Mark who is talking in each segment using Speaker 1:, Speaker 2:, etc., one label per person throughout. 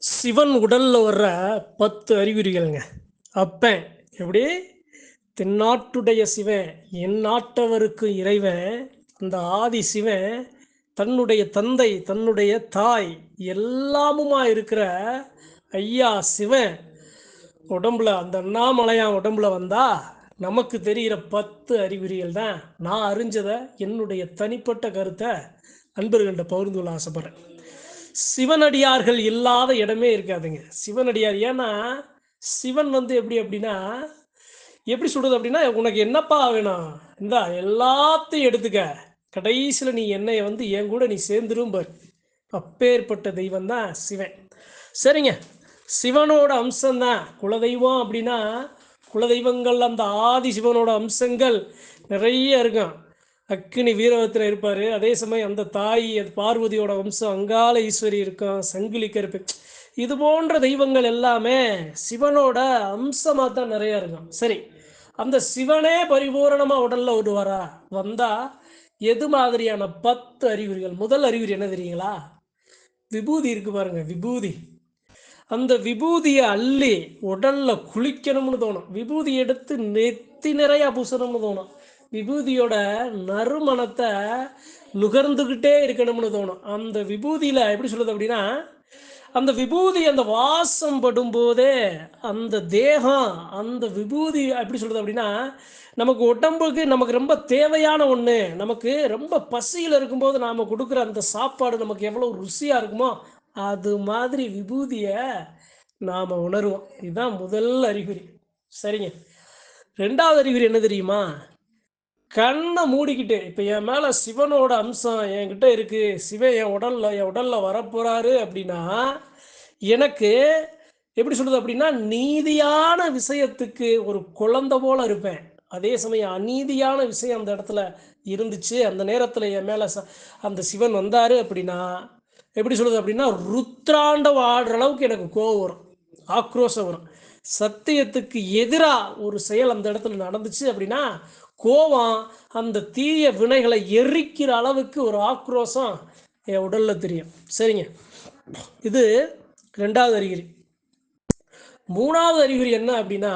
Speaker 1: சிவன் உடலில் வர்ற பத்து அறிகுறிகள்ங்க. அப்பன் எப்படி? தென்னாட்டுடைய சிவன் என் நாட்டவருக்கு இறைவன் அந்த ஆதி சிவன் தன்னுடைய தந்தை தன்னுடைய தாய் எல்லாமுமா இருக்கிற ஐயா சிவன் உடம்புல அந்த அண்ணாமலையான் உடம்புல வந்தா நமக்கு தெரிகிற பத்து அறிகுறிகள் தான் நான் அறிஞ்சதை என்னுடைய தனிப்பட்ட கருத்தை அன்பர்கள்ட்ட பகிர்ந்து கொள்ள ஆசைப்படுறேன். சிவனடியார்கள் இல்லாத இடமே இருக்காதுங்க. சிவனடியார் ஏன்னா சிவன் வந்து எப்படி அப்படின்னா எப்படி சொல்றது அப்படின்னா உனக்கு என்னப்பா வேணும்? இந்தா எல்லாத்தையும் எடுத்துக்க. கடைசியில் நீ என்னை வந்து என் கூட நீ சேர்ந்துரும் பாரு. அப்பேற்பட்ட தெய்வம் தான் சிவன். சரிங்க. சிவனோட அம்சம்தான் குலதெய்வம் அப்படின்னா குலதெய்வங்கள் அந்த ஆதி சிவனோட அம்சங்கள் நிறைய இருக்கும். அக்கினி வீரவத்தில் இருப்பார். அதே சமயம் அந்த தாய் அது பார்வதியோட வம்சம் அங்காள ஈஸ்வரி இருக்கும் சங்கிலி கருப்பு. இது போன்ற தெய்வங்கள் எல்லாமே சிவனோட அம்சமாக தான் நிறையா இருக்கும். சரி அந்த சிவனே பரிபூரணமாக உடலில் விடுவாரா வந்தால் எது மாதிரியான பத்து அறிகுறிகள்? முதல் அறிகுறி என்ன தெரியுங்களா? விபூதி இருக்கு பாருங்க விபூதி. அந்த விபூதியை அள்ளி உடல்ல குளிக்கணும்னு தோணும். விபூதி எடுத்து நெத்தி நிறையா பூசணும்னு தோணும். விபூதியோட நறுமணத்தை நுகர்ந்துக்கிட்டே இருக்கணும்னு தோணும். அந்த விபூதியில் எப்படி சொல்லுது அப்படின்னா அந்த விபூதி அந்த வாசம் படும்போதே அந்த தேகம் அந்த விபூதி எப்படி சொல்றது அப்படின்னா நமக்கு உடம்புக்கு நமக்கு ரொம்ப தேவையான ஒன்று நமக்கு ரொம்ப பசியில் இருக்கும்போது நாம் கொடுக்குற அந்த சாப்பாடு நமக்கு எவ்வளோ ருசியாக இருக்குமோ அது மாதிரி விபூதியை நாம் உணருவோம். இதுதான் முதல் அறிகுறி. சரிங்க. ரெண்டாவது அறிகுறி என்ன தெரியுமா? கண்ணை மூடிக்கிட்டு இப்போ என் மேலே சிவனோட அம்சம் என்கிட்ட இருக்கு. சிவன் என் உடல்ல என் உடல்ல வரப்போறாரு அப்படின்னா எனக்கு எப்படி சொல்றது அப்படின்னா நீதியான விஷயத்துக்கு ஒரு குழந்தை போல இருப்பேன். அதே சமயம் அநீதியான விஷயம் அந்த இடத்துல இருந்துச்சு. அந்த நேரத்தில் என் மேலே ச அந்த சிவன் வந்தார் அப்படின்னா எப்படி சொல்றது அப்படின்னா ருத்ராண்டம் ஆடுற அளவுக்கு எனக்கு கோவம் வரும். ஆக்ரோஷம் வரும். சத்தியத்துக்கு எதிராக ஒரு செயல் அந்த இடத்துல நடந்துச்சு அப்படின்னா கோவம் அந்த தீய வினைகளை எரிக்கிற அளவுக்கு ஒரு ஆக்ரோஷம் என் உடலில் தெரியும். சரிங்க. இது ரெண்டாவது அறிகுறி. மூணாவது அறிகுறி என்ன அப்படின்னா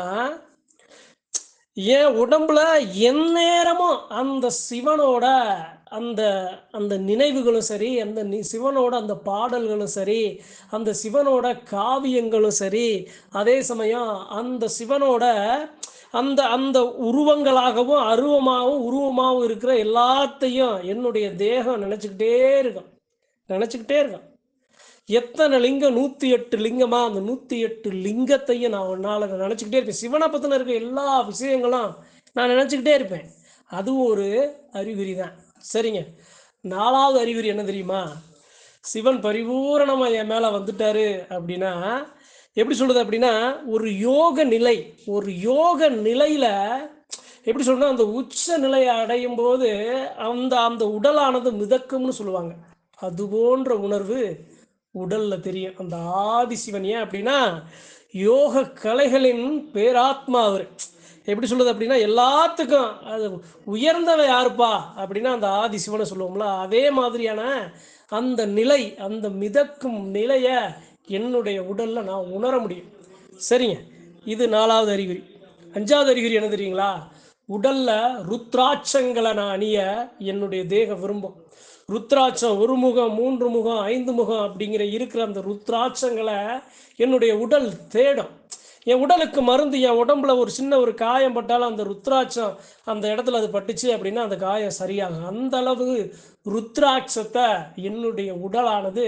Speaker 1: என் உடம்புல எந்நேரமும் அந்த சிவனோட அந்த அந்த நினைவுகளும் சரி அந்த நி சிவனோட அந்த பாடல்களும் சரி அந்த சிவனோட காவியங்களும் சரி அதே சமயம் அந்த சிவனோட அந்த அந்த உருவங்களாகவும் அருவமாகவும் உருவமாகவும் இருக்கிற எல்லாத்தையும் என்னுடைய தேகம் நினச்சிக்கிட்டே இருக்கும் நினச்சிக்கிட்டே இருக்கும் எத்தனை லிங்கம்? நூற்றி எட்டு லிங்கமா? அந்த நூற்றி எட்டு லிங்கத்தையும் நான் ஒன்றால் நினச்சிக்கிட்டே இருப்பேன். சிவனை பற்றின இருக்க எல்லா விஷயங்களும் நான் நினச்சிக்கிட்டே இருப்பேன். அது ஒரு அறிகுறி தான். சரிங்க. நாலாவது அறிகுறி என்ன தெரியுமா? சிவன் பரிபூரணமாக என் மேலே வந்துட்டாரு அப்படின்னா எப்படி சொல்றது அப்படின்னா ஒரு யோக நிலை ஒரு யோக நிலையில எப்படி சொல்றா அந்த உச்ச நிலையை அடையும் போது அந்த அந்த உடலானது மிதக்கும்னு சொல்லுவாங்க. அது போன்ற உணர்வு உடல்ல தெரியும். அந்த ஆதி சிவன் ஏன் அப்படின்னா யோக கலைகளின் பேராத்மா அவர். எப்படி சொல்றது அப்படின்னா எல்லாத்துக்கும் அது உயர்ந்தவன் யாருப்பா அப்படின்னா அந்த ஆதி சிவனை சொல்லுவோம்ல அதே மாதிரியான அந்த நிலை அந்த மிதக்கும் நிலையை என்னுடைய உடலில் நான் உணர முடியும். சரிங்க. இது நாலாவது அறிகுறி. அஞ்சாவது அறிகுறி என்ன தெரியுங்களா? உடல்ல ருத்ராட்சங்களை நான் அணிய என்னுடைய தேகம் விரும்பும். ருத்ராட்சம் ஒரு முகம் மூன்று முகம் ஐந்து முகம் அப்படிங்கிற இருக்கிற அந்த ருத்ராட்சங்களை என்னுடைய உடல் தேடும். என் உடலுக்கு மருந்து என் உடம்புல ஒரு சின்ன ஒரு காயம் பட்டாலும் அந்த ருத்ராட்சம் அந்த இடத்துல அது பட்டுச்சு அப்படின்னா அந்த காயம் சரியாகும். அந்த அளவு ருத்ராட்சத்தை என்னுடைய உடலானது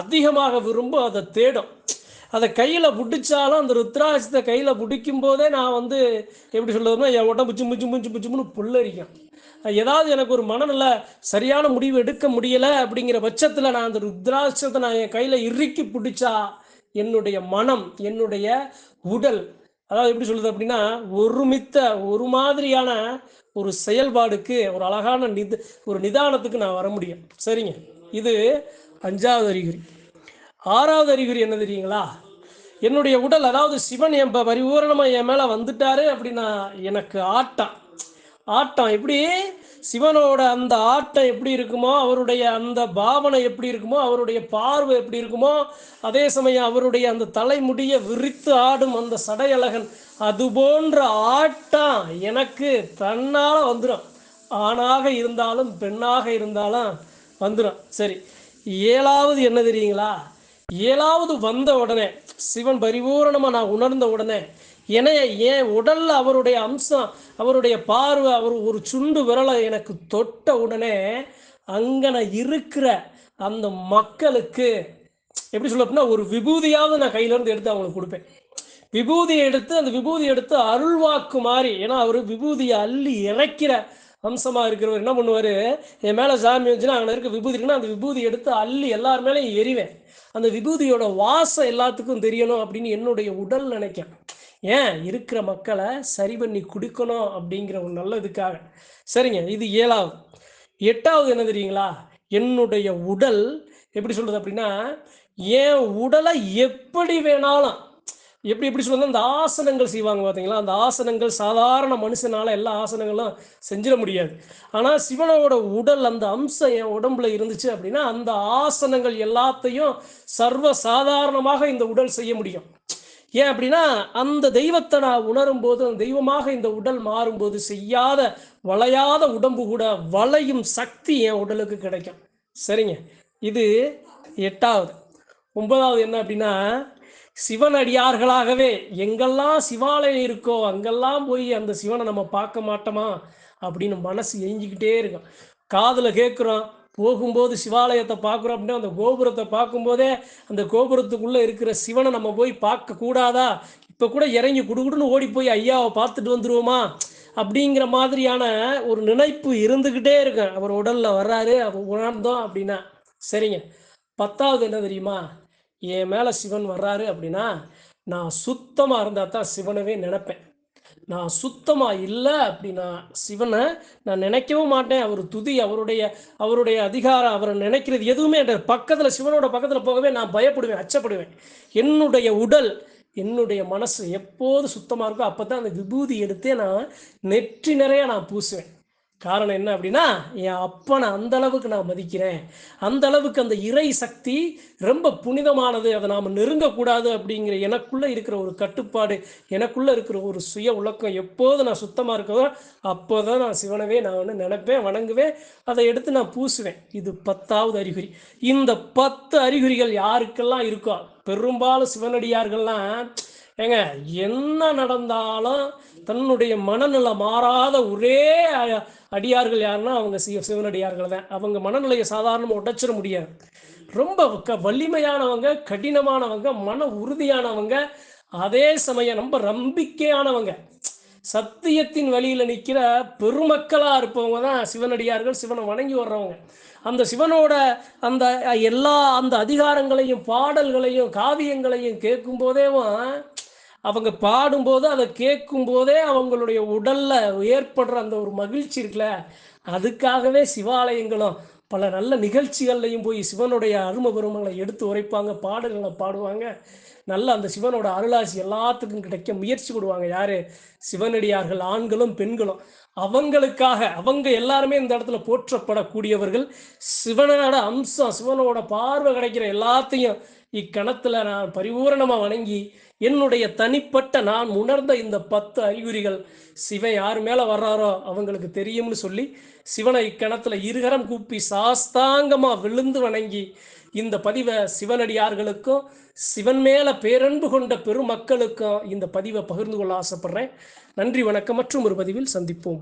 Speaker 1: அதிகமாக விரும்பும் அதை தேடும். அதை கையில் பிடிச்சாலும் அந்த ருத்ராட்சத்தை கையில் பிடிக்கும் போதே நான் வந்து எப்படி சொல்றதுன்னா என் உடம்பு சிம்மு சிம்மு சிம்மு சிம்முன்னு புல்லரிக்கும். ஏதாவது எனக்கு ஒரு மனநில சரியான முடிவு எடுக்க முடியலை அப்படிங்கிற பட்சத்தில் நான் அந்த ருத்ராட்சத்தை நான் என் கையில் இறுக்கி பிடிச்சா என்னுடைய மனம் என்னுடைய உடல் அதாவது எப்படி சொல்லுது அப்படின்னா ஒருமித்த ஒரு மாதிரியான ஒரு செயல்பாடுக்கு ஒரு அழகான நித ஒரு நிதானத்துக்கு நான் வர முடியும். சரிங்க. இது அஞ்சாவது அறிகுறி. ஆறாவது அறிகுறி என்ன தெரியுங்களா? என்னுடைய உடல் அதாவது சிவன் என் பரிபூரணமாக என் மேலே வந்துட்டாரு அப்படின்னா எனக்கு ஆட்டம். ஆட்டம் எப்படி? சிவனோட அந்த ஆட்டம் எப்படி இருக்குமோ அவருடைய அந்த பாவனை எப்படி இருக்குமோ அவருடைய பார்வை எப்படி இருக்குமோ அதே சமயம் அவருடைய அந்த தலைமுடியை விரித்து ஆடும் அந்த சடையழகன் அது போன்ற ஆட்டம் எனக்கு தன்னால் வந்துடும் ஆணாக இருந்தாலும் பெண்ணாக இருந்தாலும் வந்துடும் சரி ஏழாவது என்ன தெரியுங்களா? ஏழாவது வந்த உடனே சிவன் பரிபூரணமாக நான் உணர்ந்த உடனே என என் உடல்ல அவருடைய அம்சம் அவருடைய பார்வை அவர் ஒரு சுண்டு விரலை எனக்கு தொட்ட உடனே அங்கன இருக்கிற அந்த மக்களுக்கு எப்படி சொல்ல அப்படின்னா ஒரு விபூதியாவது நான் கையிலேருந்து எடுத்து அவங்களுக்கு கொடுப்பேன். விபூதியை எடுத்து அந்த விபூதி எடுத்து அருள்வாக்கு மாதிரி ஏன்னா அவர் விபூதியை அள்ளி இறைக்கிற அம்சமாக இருக்கிறவர். என்ன பண்ணுவார்? என் மேலே சாமி வந்துச்சுன்னா அங்கே இருக்க விபூதி இருக்குன்னா அந்த விபூதி எடுத்து அள்ளி எல்லார் மேலேயும் எரிவேன் அந்த விபூதியோட வாசம் எல்லாத்துக்கும் தெரியணும் அப்படின்னு என்னுடைய உடல் நினைக்கிறேன் ஏன் இருக்கிற மக்களை சரி பண்ணி கொடுக்கணும் அப்படிங்கிற ஒரு நல்லதுக்காக சரிங்க இது ஏழாவது. எட்டாவது என்ன தெரியுங்களா? என்னுடைய உடல் எப்படி சொல்றது அப்படின்னா என் உடலை எப்படி வேணாலும் எப்படி எப்படி சொல்லுங்க அந்த ஆசனங்கள் செய்வாங்க பார்த்தீங்களா அந்த ஆசனங்கள் சாதாரண மனுஷனால எல்லா ஆசனங்களும் செஞ்சிட முடியாது. ஆனால் சிவனோட உடல் அந்த அம்சம் என் உடம்புல இருந்துச்சு அப்படின்னா அந்த ஆசனங்கள் எல்லாத்தையும் சர்வ சாதாரணமாக இந்த உடல் செய்ய முடியும். ஏன் அப்படின்னா அந்த தெய்வத்தை நான் உணரும் போது அந்த தெய்வமாக இந்த உடல் மாறும்போது செய்யாத வளையாத உடம்பு கூட வளையும் சக்தி என் உடலுக்கு கிடைக்கும். சரிங்க. இது எட்டாவது. ஒன்பதாவது என்ன அப்படின்னா சிவனடியார்களாகவே எங்கெல்லாம் சிவாலயம் இருக்கோ அங்கெல்லாம் போய் அந்த சிவனை நம்ம பார்க்க மாட்டோமா அப்படின்னு மனசு எஞ்சிக்கிட்டே இருக்கும். காதில் கேட்குறோம் போகும்போது சிவாலயத்தை பார்க்குறோம் அப்படின்னா அந்த கோபுரத்தை பார்க்கும்போதே அந்த கோபுரத்துக்குள்ளே இருக்கிற சிவனை நம்ம போய் பார்க்க கூடாதா? இப்போ கூட இறங்கி குடுகுடுன்னு ஓடி போய் ஐயாவை பார்த்துட்டு வந்துடுவோமா அப்படிங்கிற மாதிரியான ஒரு நினைப்பு இருந்துக்கிட்டே இருக்கும். அவர் உடலில் வர்றாரு அவர் உணர்ந்தோம் அப்படின்னா. சரிங்க. பத்தாவது என்ன தெரியுமா? என் மேலே சிவன் வர்றாரு அப்படின்னா நான் சுத்தமாக இருந்தால் தான் சிவனவே நினப்பேன். நான் சுத்தமாக இல்லை அப்படின்னா சிவனை நான் நினைக்கவும் மாட்டேன். அவர் துதி அவருடைய அவருடைய அதிகாரம் அவரை நினைக்கிறது எதுவுமே பக்கத்தில் சிவனோட பக்கத்தில் போகவே நான் பயப்படுவேன் அச்சப்படுவேன். என்னுடைய உடல் என்னுடைய மனசு எப்போது சுத்தமாக இருக்கோ அப்போ தான் அந்த விபூதி எடுத்தே நான் நெற்றி நிறைய நான் பூசுவேன். காரணம் என்ன அப்படின்னா என் அப்பனை அந்த அளவுக்கு நான் மதிக்கிறேன். அந்த அளவுக்கு அந்த இறை சக்தி ரொம்ப புனிதமானது. அதை நாம் நெருங்கக்கூடாது அப்படிங்கிற எனக்குள்ளே இருக்கிற ஒரு கட்டுப்பாடு எனக்குள்ளே இருக்கிற ஒரு சுய உலக்கம் எப்போது நான் சுத்தமாக இருக்கதோ அப்போ தான் நான் சிவனவே நான் வந்து நினைப்பேன் வணங்குவேன். அதை எடுத்து நான் பூசுவேன். இது பத்தாவது அறிகுறி. இந்த பத்து அறிகுறிகள் யாருக்கெல்லாம் இருக்கோ பெரும்பாலும் சிவனடியார்கள்லாம் ஏங்க என்ன நடந்தாலும் தன்னுடைய மனநிலை மாறாத ஒரே அடியார்கள் யாருன்னா அவங்க சிவ சிவனடியார்கள் தான். அவங்க மனநிலையை சாதாரணமாக உடைச்சிட முடியாது. ரொம்ப க வலிமையானவங்க கடினமானவங்க மன உறுதியானவங்க அதே சமயம் ரொம்ப நம்பிக்கையானவங்க. சத்தியத்தின் வழியில் நிற்கிற பெருமக்களாக இருப்பவங்க தான் சிவனடியார்கள் சிவனை வணங்கி வர்றவங்க. அந்த சிவனோட அந்த எல்லா அந்த அதிகாரங்களையும் பாடல்களையும் காவியங்களையும் கேட்கும் போதேவும் அவங்க பாடும்போது அதை கேட்கும்போதே அவங்களுடைய உடல்ல ஏற்படுற அந்த ஒரு மகிழ்ச்சி இருக்குல்ல? அதுக்காகவே சிவாலயங்களும் பல நல்ல நிகழ்ச்சிகள்லையும் போய் சிவனுடைய அரும பெருமங்களை எடுத்து உரைப்பாங்க பாடல்களை பாடுவாங்க. நல்ல அந்த சிவனோட அருளாசி எல்லாத்துக்கும் கிடைக்க முயற்சி கொடுவாங்க. யாரு? சிவனடியார்கள் ஆண்களும் பெண்களும். அவங்களுக்காக அவங்க எல்லாருமே இந்த இடத்துல போற்றப்படக்கூடியவர்கள். சிவனோட அம்சம் சிவனோட பார்வை கிடைக்கிற எல்லாத்தையும் இக்கணத்துல நான் பரிபூரணமா வணங்கி என்னுடைய தனிப்பட்ட நான் உணர்ந்த இந்த பத்து அறிகுறிகள் சிவன் யார் மேலே வர்றாரோ அவங்களுக்கு தெரியும்னு சொல்லி சிவனை இக்கணத்தில் இருகரம் கூப்பி சாஸ்தாங்கமாக விழுந்து வணங்கி இந்த பதிவை சிவனடியார்களுக்கும் சிவன் மேல பேரன்பு கொண்ட பெருமக்களுக்கும் இந்த பதிவை பகிர்ந்து கொள்ள ஆசைப்படுறேன். நன்றி வணக்கம் மற்றும் ஒரு பதிவில் சந்திப்போம்.